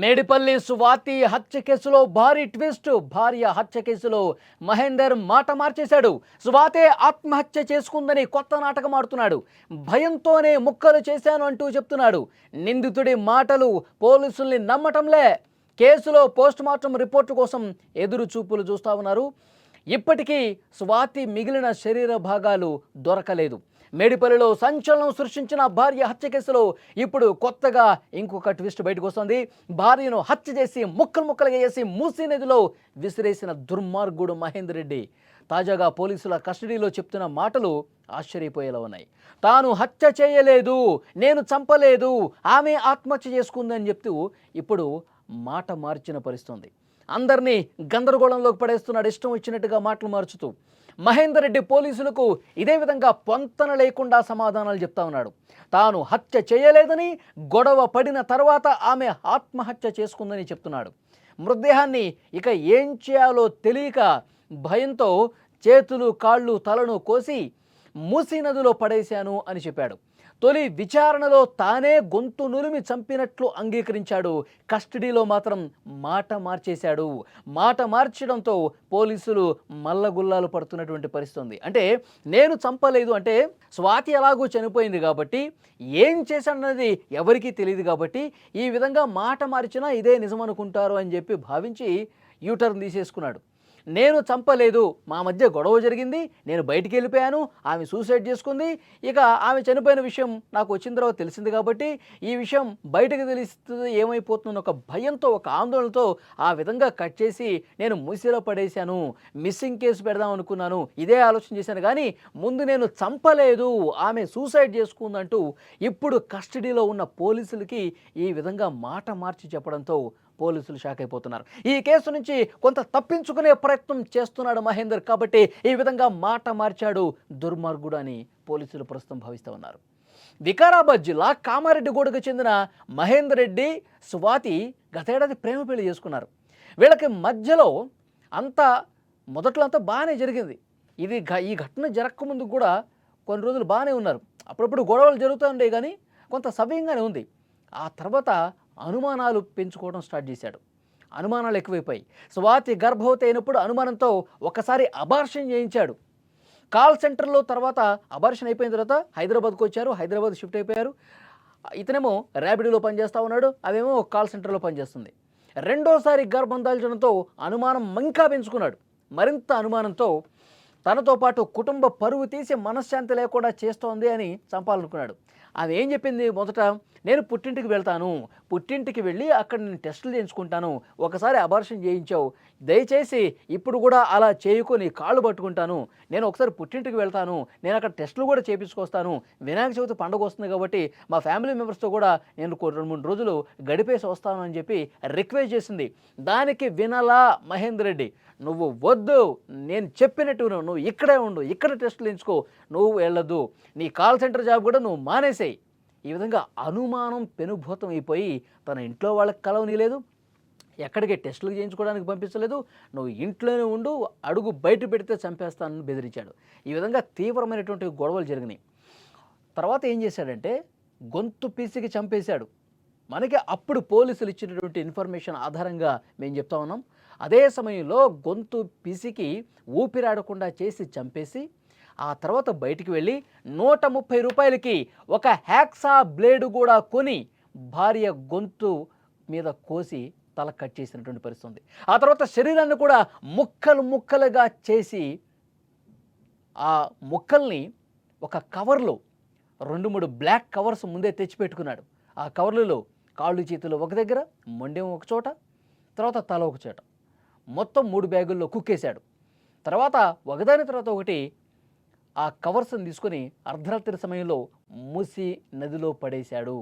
మేడిపల్లి సువాతి హత్య కేసులో భారీ ట్విస్ట్. భార్య హత్య కేసులో మహేందర్ మాట మార్చేశాడు. సువాతే ఆత్మహత్య చేసుకుందని కొత్త నాటకం ఆడుతున్నాడు. భయంతోనే ముక్కలు చేశాను అంటూ చెప్తున్నాడు. నిందితుడి మాటలు పోలీసుల్ని నమ్మటంలే. కేసులో పోస్ట్ మార్టం రిపోర్టు కోసం ఎదురు చూపులు చూస్తా ఉన్నారు. ఇప్పటికీ స్వాతి మిగిలిన శరీర భాగాలు దొరకలేదు. మేడిపల్లిలో సంచలనం సృష్టించిన భార్య హత్య కేసులో ఇప్పుడు కొత్తగా ఇంకొక ట్విస్ట్ బయటకు వస్తుంది. భార్యను హత్య చేసి ముక్కలు ముక్కలుగా చేసి మూసీ నదిలో విసిరేసిన దుర్మార్గుడు మహేందర్ రెడ్డి. తాజాగా పోలీసుల కస్టడీలో చెప్తున్న మాటలు ఆశ్చర్యపోయేలా ఉన్నాయి. తాను హత్య చేయలేదు నేను చంపలేదు ఆమె ఆత్మహత్య చేసుకుందని చెప్తూ ఇప్పుడు మాట మార్చిన పరిస్థితుంది అందరినీ గందరగోళంలోకి పడేస్తున్నాడు. ఇష్టం వచ్చినట్టుగా మాటలు మార్చుతూ మహేందర్ రెడ్డి పోలీసులకు ఇదే విధంగా పొంతన లేకుండా సమాధానాలు చెప్తా ఉన్నాడు. తాను హత్య చేయలేదని గొడవ పడిన తర్వాత ఆమె ఆత్మహత్య చేసుకుందని చెప్తున్నాడు. మృతదేహాన్ని ఇక ఏం చేయాలో తెలియక భయంతో చేతులు కాళ్ళు తలను కోసి మూసీ నదిలో పడేశాను అని చెప్పాడు. తొలి విచారణలో తానే గొంతు నులిమి చంపినట్లు అంగీకరించాడు. కస్టడీలో మాత్రం మాట మార్చేశాడు. మాట మార్చడంతో పోలీసులు మల్లగుల్లాలు పడుతున్నటువంటి పరిస్థితి ఉంది అంటే నేను చంపలేదు అంటే స్వాతి ఎలాగూ చనిపోయింది కాబట్టి ఏం చేశాడన్నది ఎవరికీ తెలియదు కాబట్టి ఈ విధంగా మాట మార్చినా ఇదే నిజం అనుకుంటారు అని చెప్పి భావించి యూటర్న్ తీసేసుకున్నాడు. నేను చంపలేదు. మా మధ్య గొడవ జరిగింది. నేను బయటికి వెళ్ళిపోయాను. ఆమె సూసైడ్ చేసుకుంది. ఇక ఆమె చనిపోయిన విషయం నాకు వచ్చిన తర్వాత తెలిసింది కాబట్టి ఈ విషయం బయటకు తెలిస్తుంది ఏమైపోతుందని ఒక భయంతో ఒక ఆందోళనతో ఆ విధంగా కట్ చేసి నేను ముసిలో పడేశాను. మిస్సింగ్ కేసు పెడదాం అనుకున్నాను. ఇదే ఆలోచన చేశాను. కానీ ముందు నేను చంపలేదు. ఆమె సూసైడ్ చేసుకుందంటూ ఇప్పుడు కస్టడీలో ఉన్న పోలీసులకి ఈ విధంగా మాట మార్చి చెప్పడంతో పోలీసులు షాక్ అయిపోతున్నారు ఈ కేసు నుంచి కొంత తప్పించుకునే ప్రయత్నం చేస్తున్నాడు మహేందర్ కాబట్టి ఈ విధంగా మాట మార్చాడు దుర్మార్గుడు అని పోలీసులు ప్రస్తుతం భావిస్తూ ఉన్నారు. వికారాబాద్ జిల్లా కామారెడ్డిగూడకు చెందిన మహేందర్ రెడ్డి స్వాతి గతేడాది ప్రేమ పెళ్ళి చేసుకున్నారు. వీళ్ళకి మధ్యలో అంతా మొదట్లో అంతా బాగానే జరిగింది. ఇది ఈ ఘటన జరగకముందు కూడా కొన్ని రోజులు బాగానే ఉన్నారు. అప్పుడప్పుడు గొడవలు జరుగుతూ ఉండే కానీ కొంత సవ్యంగానే ఉంది. ఆ తర్వాత అనుమానాలు పెంచుకోవడం స్టార్ట్ చేశాడు. అనుమానాలు ఎక్కువైపోయి స్వాతి గర్భవతి అయినప్పుడు అనుమానంతో ఒకసారి అబార్షన్ చేయించాడు. కాల్ సెంటర్లో తర్వాత అబార్షన్ అయిపోయిన తర్వాత హైదరాబాద్కు వచ్చారు. హైదరాబాద్ షిఫ్ట్ అయిపోయారు. ఇతనేమో ర్యాపిడోలో పనిచేస్తూ ఉన్నాడు. అవేమో కాల్ సెంటర్లో పనిచేస్తుంది. రెండోసారి గర్భం దాల్చడంతో అనుమానం ఇంకా పెంచుకున్నాడు. మరింత అనుమానంతో తనతో పాటు కుటుంబ పరువు తీసి మనశ్శాంతి లేకుండా చేస్తోంది అని చంపాలనుకున్నాడు. ఆమె ఏం చెప్పింది? మొదట నేను పుట్టింటికి వెళ్తాను. పుట్టింటికి వెళ్ళి అక్కడ నేను టెస్టులు చేయించుకుంటాను. ఒకసారి అబార్షన్ చేయించావు. దయచేసి ఇప్పుడు కూడా అలా చేయుకొని కాళ్ళు పట్టుకుంటాను. నేను ఒకసారి పుట్టింటికి వెళ్తాను. నేను అక్కడ టెస్టులు కూడా చేయించుకొస్తాను వినాయక చవితి పండుగ వస్తుంది కాబట్టి మా ఫ్యామిలీ మెంబర్స్తో కూడా నేను రెండు మూడు రోజులు గడిపేసి వస్తాను అని చెప్పి రిక్వెస్ట్ చేసింది. దానికి వినలా మహేందర్ రెడ్డి నువ్వు వద్దు. నేను చెప్పినట్టు నువ్వు ఇక్కడే ఉండు. ఇక్కడ టెస్టులు ఎంచుకో నువ్వు వెళ్ళదు నీ కాల్ సెంటర్ జాబ్ కూడా నువ్వు మానేసేయి. ఈ విధంగా అనుమానం పెనుభూతం అయిపోయి తన ఇంట్లో వాళ్ళకి కలవనీలేదు ఎక్కడికి టెస్టులు చేయించుకోవడానికి పంపించలేదు నువ్వు ఇంట్లోనే ఉండు అడుగు బయట పెడితే చంపేస్తానని బెదిరించాడు. ఈ విధంగా తీవ్రమైనటువంటి గొడవలు జరిగినాయి. తర్వాత ఏం చేశాడంటే గొంతు పీసికి చంపేశాడు. మనకి అప్పుడు పోలీసులు ఇచ్చినటువంటి ఇన్ఫర్మేషన్ ఆధారంగా మేము చెప్తా ఉన్నాం. అదే సమయంలో గొంతు పిసికి ఊపిరాడకుండా చేసి చంపేసి ఆ తర్వాత బయటికి వెళ్ళి నూట ముప్పై రూపాయలకి ఒక హ్యాక్సా బ్లేడు కూడా కొని భార్య గొంతు మీద కోసి తల కట్ చేసినటువంటి పరిస్థితి ఉంది. ఆ తర్వాత శరీరాన్ని కూడా ముక్కలు ముక్కలుగా చేసి ఆ ముక్కల్ని ఒక కవర్లో రెండు మూడు బ్లాక్ కవర్స్ ముందే తెచ్చిపెట్టుకున్నాడు. ఆ కవర్లలో కాళ్ళు చేతులు ఒక దగ్గర మొండెం ఒక చోట తర్వాత తల ఒక చోట. మొత్తం మూడు బ్యాగుల్లో కుక్కేశాడు. తర్వాత ఒకదాని తర్వాత ఒకటి ఆ కవర్స్ని తీసుకొని అర్ధరాత్రి సమయంలో మూసి నదిలో పడేశాడు.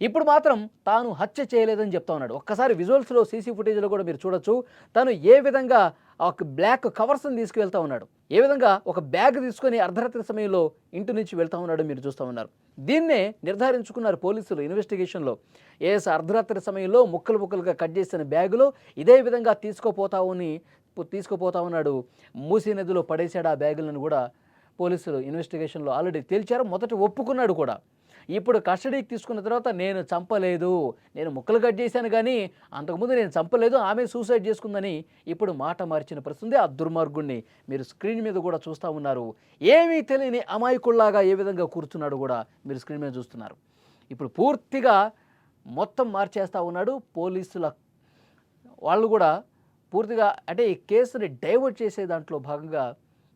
ఇప్పుడు మాత్రం తాను హత్య చేయలేదని చెప్తా ఉన్నాడు. ఒక్కసారి విజువల్స్లో సీసీ ఫుటేజ్లో కూడా మీరు చూడొచ్చు. తను ఏ విధంగా ఒక బ్లాక్ కవర్స్ని తీసుకువెళ్తా ఉన్నాడు. ఏ విధంగా ఒక బ్యాగ్ తీసుకొని అర్ధరాత్రి సమయంలో ఇంటి నుంచి వెళ్తా ఉన్నాడు మీరు చూస్తూ ఉన్నారు. దీన్నే నిర్ధారించుకున్నారు పోలీసులు ఇన్వెస్టిగేషన్లో. ఏఎస్ అర్ధరాత్రి సమయంలో ముక్కలు ముక్కలుగా కట్ చేసిన బ్యాగులో ఇదే విధంగా తీసుకోపోతామని తీసుకుపోతా ఉన్నాడు. మూసీ నదిలో పడేశాడు ఆ బ్యాగులను కూడా పోలీసులు ఇన్వెస్టిగేషన్లో ఆల్రెడీ తేల్చారు. మొదట ఒప్పుకున్నాడు కూడా. ఇప్పుడు కస్టడీకి తీసుకున్న తర్వాత నేను చంపలేదు నేను ముక్కలు కట్ చేశాను కానీ అంతకుముందు నేను చంపలేదు ఆమె సూసైడ్ చేసుకుందని ఇప్పుడు మాట మార్చిన పరిస్థితి ఆ దుర్మార్గుణ్ణి మీరు స్క్రీన్ మీద కూడా చూస్తూ ఉన్నారు. ఏమీ తెలియని అమాయకుల్లాగా ఏ విధంగా కూర్చున్నాడు కూడా మీరు స్క్రీన్ మీద చూస్తున్నారు. ఇప్పుడు పూర్తిగా మొత్తం మార్చేస్తూ ఉన్నాడు పోలీసుల వాళ్ళు కూడా పూర్తిగా అంటే ఈ కేసుని డైవర్ట్ చేసే దాంట్లో భాగంగా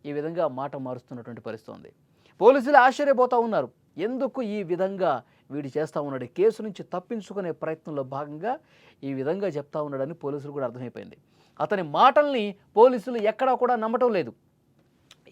ఈ విధంగా మాట మారుస్తున్నటువంటి పరిస్థితి ఉంది. పోలీసులు ఆశ్చర్యపోతూ ఉన్నారు. ఎందుకు ఈ విధంగా వీడు చేస్తూ ఉన్నాడు? కేసు నుంచి తప్పించుకునే ప్రయత్నంలో భాగంగా ఈ విధంగా చెప్తా ఉన్నాడని పోలీసులు కూడా అర్థమైపోయింది. అతని మాటల్ని పోలీసులు ఎక్కడా కూడా నమ్మటం లేదు.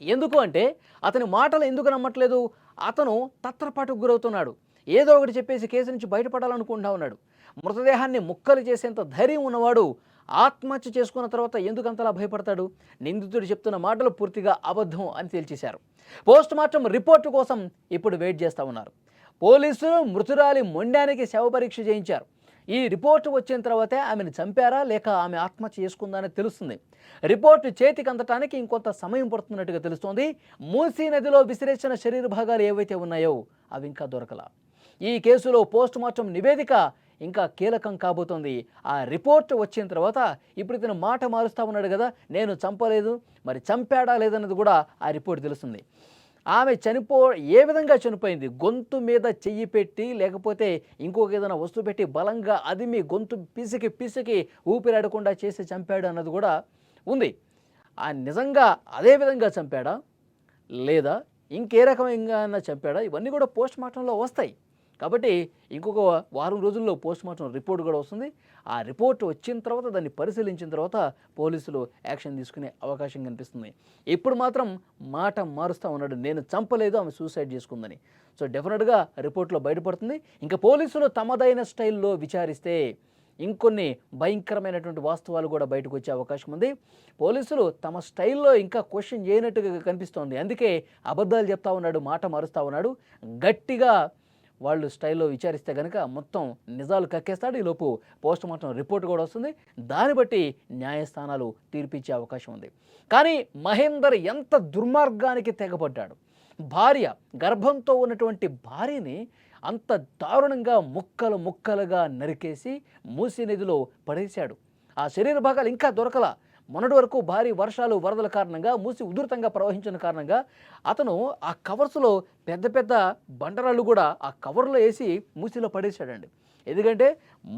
ఎందుకు అంటే అతని మాటలు ఎందుకు నమ్మట్లేదు? అతను తత్రపాటుకు గురవుతున్నాడు. ఏదో ఒకటి చెప్పేసి కేసు నుంచి బయటపడాలనుకుంటా ఉన్నాడు. మృతదేహాన్ని ముక్కలు చేసేంత ధైర్యం ఉన్నవాడు ఆత్మహత్య చేసుకున్న తర్వాత ఎందుకు అంతలా భయపడతాడు? నిందితుడు చెప్తున్న మాటలు పూర్తిగా అబద్ధం అని తేల్చేశారు. పోస్ట్ మార్టం రిపోర్టు కోసం ఇప్పుడు వెయిట్ చేస్తూ ఉన్నారు. పోలీసులు మృతురాలి మొండానికి శవ పరీక్ష చేయించారు. ఈ రిపోర్టు వచ్చిన తర్వాతే ఆమెను చంపారా? లేక ఆమె ఆత్మహత్య చేసుకుందా అని తెలుస్తుంది. రిపోర్టు చేతికి అందటానికి ఇంకొంత సమయం పడుతున్నట్టుగా తెలుస్తోంది. మూసీ నదిలో విసిరేసిన శరీర భాగాలు ఏవైతే ఉన్నాయో అవి ఇంకా దొరకలా. ఈ కేసులో పోస్ట్ మార్టం నివేదిక ఇంకా కీలకం కాబోతోంది. ఆ రిపోర్ట్ వచ్చిన తర్వాత ఇప్పుడు ఇతను మాట మారుస్తా ఉన్నాడు కదా నేను చంపలేదు మరి చంపాడా లేదన్నది కూడా ఆ రిపోర్ట్ తెలుస్తుంది. ఆమె చనిపో ఏ విధంగా చనిపోయింది? గొంతు మీద చెయ్యి పెట్టి లేకపోతే ఇంకొక ఏదైనా వస్తువు పెట్టి బలంగా అది మీ గొంతు పిసికి పిసికి ఊపిరాడకుండా చేసి చంపాడు అన్నది కూడా ఉంది. ఆ నిజంగా అదే విధంగా చంపాడా? లేదా ఇంకే రకమైన చంపాడా? ఇవన్నీ కూడా పోస్ట్ మార్టంలో వస్తాయి. కాబట్టి ఇంకొక వారం రోజుల్లో పోస్ట్ మార్టం రిపోర్ట్ కూడా వస్తుంది. ఆ రిపోర్ట్ వచ్చిన తర్వాత దాన్ని పరిశీలించిన తర్వాత పోలీసులు యాక్షన్ తీసుకునే అవకాశం కనిపిస్తుంది. ఇప్పుడు మాత్రం మాట మారుస్తూ ఉన్నాడు. నేను చంపలేదు ఆమె సూసైడ్ చేసుకుందని. సో డెఫినెట్గా రిపోర్ట్లో బయటపడుతుంది. ఇంకా పోలీసులు తమదైన స్టైల్లో విచారిస్తే ఇంకొన్ని భయంకరమైనటువంటి వాస్తవాలు కూడా బయటకు వచ్చే అవకాశం ఉంది. పోలీసులు తమ స్టైల్లో ఇంకా క్వశ్చన్ చేయనట్టుగా కనిపిస్తోంది. అందుకే అబద్ధాలు చెప్తా ఉన్నాడు మాట మారుస్తూ ఉన్నాడు. గట్టిగా వాళ్ళు స్టైల్లో విచారిస్తే కనుక మొత్తం నిజాలు కక్కేస్తాడు. ఈలోపు పోస్ట్ మార్టం రిపోర్ట్ కూడా వస్తుంది. దాన్ని బట్టి న్యాయస్థానాలు తీర్పిచ్చే అవకాశం ఉంది. కానీ మహేందర్ ఎంత దుర్మార్గానికి తెగబడ్డాడు భార్య గర్భంతో ఉన్నటువంటి భార్యని అంత దారుణంగా ముక్కలు ముక్కలుగా నరికేసి మూసీ నదిలో పడేశాడు. ఆ శరీర భాగాలు ఇంకా దొరకలా. మొన్నటి వరకు భారీ వర్షాలు వరదల కారణంగా మూసి ఉధృతంగా ప్రవహించిన కారణంగా అతను ఆ కవర్స్లో పెద్ద పెద్ద బండరాళ్ళు కూడా ఆ కవర్లో వేసి మూసిలో పడేశాడండి. ఎందుకంటే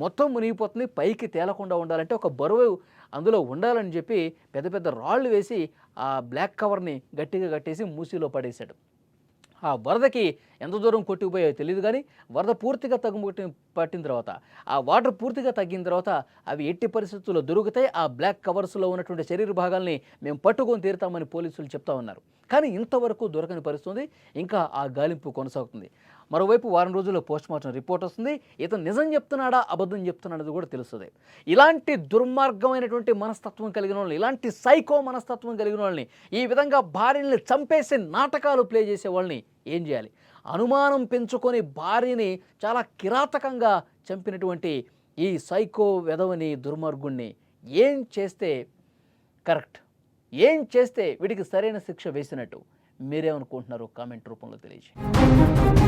మొత్తం మునిగిపోతుంది పైకి తేలకుండా ఉండాలంటే ఒక బరువు అందులో ఉండాలని చెప్పి పెద్ద పెద్ద రాళ్ళు వేసి ఆ బ్లాక్ కవర్ని గట్టిగా కట్టేసి మూసిలో పడేశాడు. ఆ వరదకి ఎంత దూరం కొట్టుకుపోయాయో తెలియదు కానీ వరద పూర్తిగా తగ్గుముట్టి పట్టిన తర్వాత ఆ వాటర్ పూర్తిగా తగ్గిన తర్వాత అవి ఎట్టి పరిస్థితుల్లో దొరుకుతాయి ఆ బ్లాక్ కవర్స్లో ఉన్నటువంటి శరీర భాగాల్ని మేము పట్టుకొని తీరుతామని పోలీసులు చెప్తా ఉన్నారు. కానీ ఇంతవరకు దొరకని పరిస్థితుంది ఇంకా ఆ గాలింపు కొనసాగుతుంది. మరోవైపు వారం రోజుల్లో పోస్ట్ మార్టం రిపోర్ట్ వస్తుంది ఇతను నిజం చెప్తున్నాడా అబద్ధం చెప్తున్నాడది కూడా తెలుస్తుంది. ఇలాంటి దుర్మార్గమైనటువంటి మనస్తత్వం కలిగిన వాళ్ళని ఇలాంటి సైకో మనస్తత్వం కలిగిన వాళ్ళని ఈ విధంగా భార్యని చంపేసే నాటకాలు ప్లే చేసే వాళ్ళని ఏం చేయాలి? అనుమానం పెంచుకొని భార్యని చాలా కిరాతకంగా చంపినటువంటి ఈ సైకో వెధవని దుర్మార్గుణ్ణి ఏం చేస్తే కరెక్ట్? ఏం చేస్తే వీడికి సరైన శిక్ష వేసినట్టు? మీరేమనుకుంటున్నారో? కామెంట్ రూపంలో తెలియజేయండి.